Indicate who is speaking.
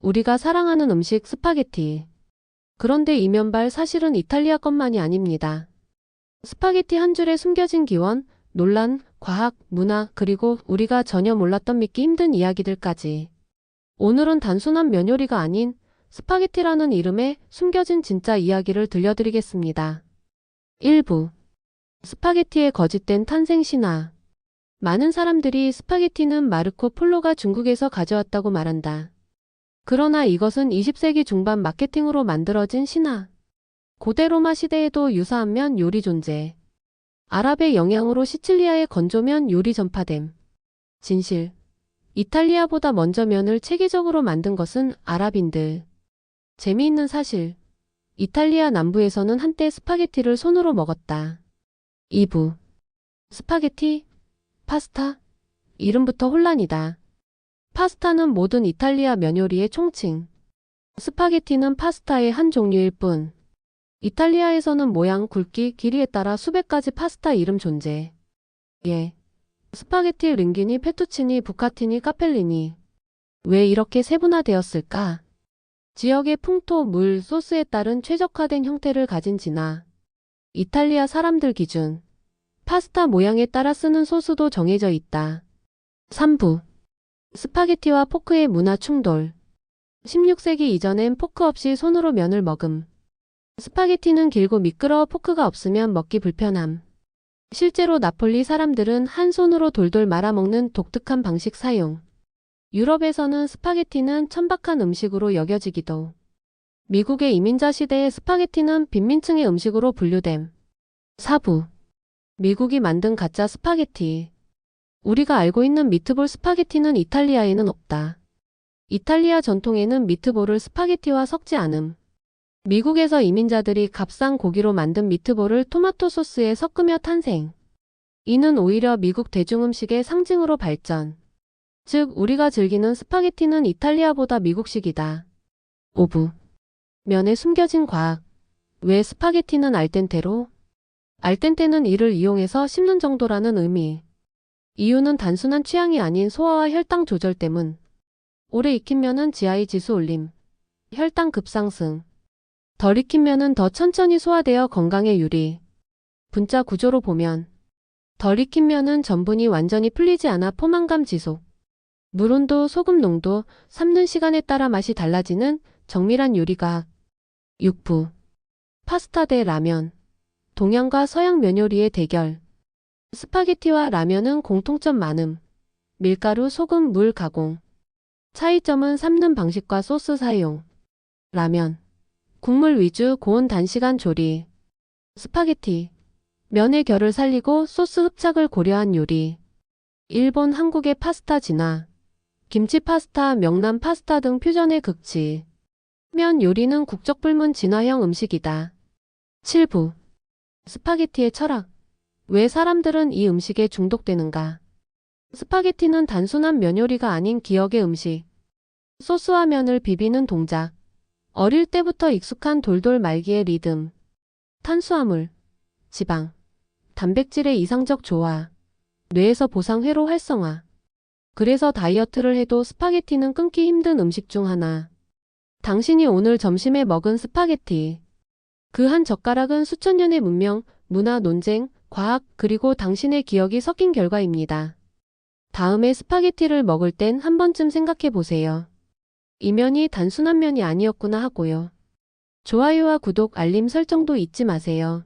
Speaker 1: 우리가 사랑하는 음식 스파게티. 그런데 이 면발 사실은 이탈리아 것만이 아닙니다. 스파게티 한 줄에 숨겨진 기원, 논란, 과학, 문화, 그리고 우리가 전혀 몰랐던 믿기 힘든 이야기들까지. 오늘은 단순한 면 요리가 아닌 스파게티라는 이름에 숨겨진 진짜 이야기를 들려드리겠습니다. 1부. 스파게티의 거짓된 탄생 신화. 많은 사람들이 스파게티는 마르코 폴로가 중국에서 가져왔다고 말한다. 그러나 이것은 20세기 중반 마케팅으로 만들어진 신화. 고대 로마 시대에도 유사한 면 요리 존재. 아랍의 영향으로 시칠리아의 건조면 요리 전파됨. 진실. 이탈리아보다 먼저 면을 체계적으로 만든 것은 아랍인들. 재미있는 사실. 이탈리아 남부에서는 한때 스파게티를 손으로 먹었다. 2부. 스파게티? 파스타? 이름부터 혼란이다. 파스타는 모든 이탈리아 면 요리의 총칭. 스파게티는 파스타의 한 종류일 뿐. 이탈리아에서는 모양, 굵기, 길이에 따라 수백 가지 파스타 이름 존재. 예. 스파게티, 링기니, 페투치니, 부카티니, 카펠리니. 왜 이렇게 세분화되었을까? 지역의 풍토, 물, 소스에 따른 최적화된 형태를 가진 진화. 이탈리아 사람들 기준. 파스타 모양에 따라 쓰는 소스도 정해져 있다. 3부. 스파게티와 포크의 문화 충돌. 16세기 이전엔 포크 없이 손으로 면을 먹음. 스파게티는 길고 미끄러워 포크가 없으면 먹기 불편함. 실제로 나폴리 사람들은 한 손으로 돌돌 말아먹는 독특한 방식 사용. 유럽에서는 스파게티는 천박한 음식으로 여겨지기도. 미국의 이민자 시대의 스파게티는 빈민층의 음식으로 분류됨. 4부. 미국이 만든 가짜 스파게티. 우리가 알고 있는 미트볼 스파게티는 이탈리아에는 없다. 이탈리아 전통에는 미트볼을 스파게티와 섞지 않음. 미국에서 이민자들이 값싼 고기로 만든 미트볼을 토마토 소스에 섞으며 탄생. 이는 오히려 미국 대중음식의 상징으로 발전. 즉, 우리가 즐기는 스파게티는 이탈리아보다 미국식이다. 5부. 면에 숨겨진 과학. 왜 스파게티는 알덴테로? 알덴테는 이를 이용해서 씹는 정도라는 의미. 이유는 단순한 취향이 아닌 소화와 혈당 조절 때문. 오래 익힌 면은 GI 지수 올림. 혈당 급상승. 덜 익힌 면은 더 천천히 소화되어 건강에 유리. 분자 구조로 보면 덜 익힌 면은 전분이 완전히 풀리지 않아 포만감 지속. 물 온도, 소금 농도, 삶는 시간에 따라 맛이 달라지는 정밀한 요리가 6부. 파스타 대 라면. 동양과 서양 면 요리의 대결. 스파게티와 라면은 공통점 많음. 밀가루, 소금, 물 가공. 차이점은 삶는 방식과 소스 사용. 라면. 국물 위주 고온 단시간 조리. 스파게티. 면의 결을 살리고 소스 흡착을 고려한 요리. 일본, 한국의 파스타 진화. 김치 파스타, 명란 파스타 등 퓨전의 극치. 면 요리는 국적 불문 진화형 음식이다. 7부. 스파게티의 철학. 왜 사람들은 이 음식에 중독되는가? 스파게티는 단순한 면 요리가 아닌 기억의 음식. 소스와 면을 비비는 동작. 어릴 때부터 익숙한 돌돌 말기의 리듬. 탄수화물, 지방, 단백질의 이상적 조화. 뇌에서 보상 회로 활성화. 그래서 다이어트를 해도 스파게티는 끊기 힘든 음식 중 하나. 당신이 오늘 점심에 먹은 스파게티. 그 한 젓가락은 수천 년의 문명, 문화 논쟁, 과학, 그리고 당신의 기억이 섞인 결과입니다. 다음에 스파게티를 먹을 땐 한 번쯤 생각해 보세요. 이 면이 단순한 면이 아니었구나 하고요. 좋아요와 구독, 알림 설정도 잊지 마세요.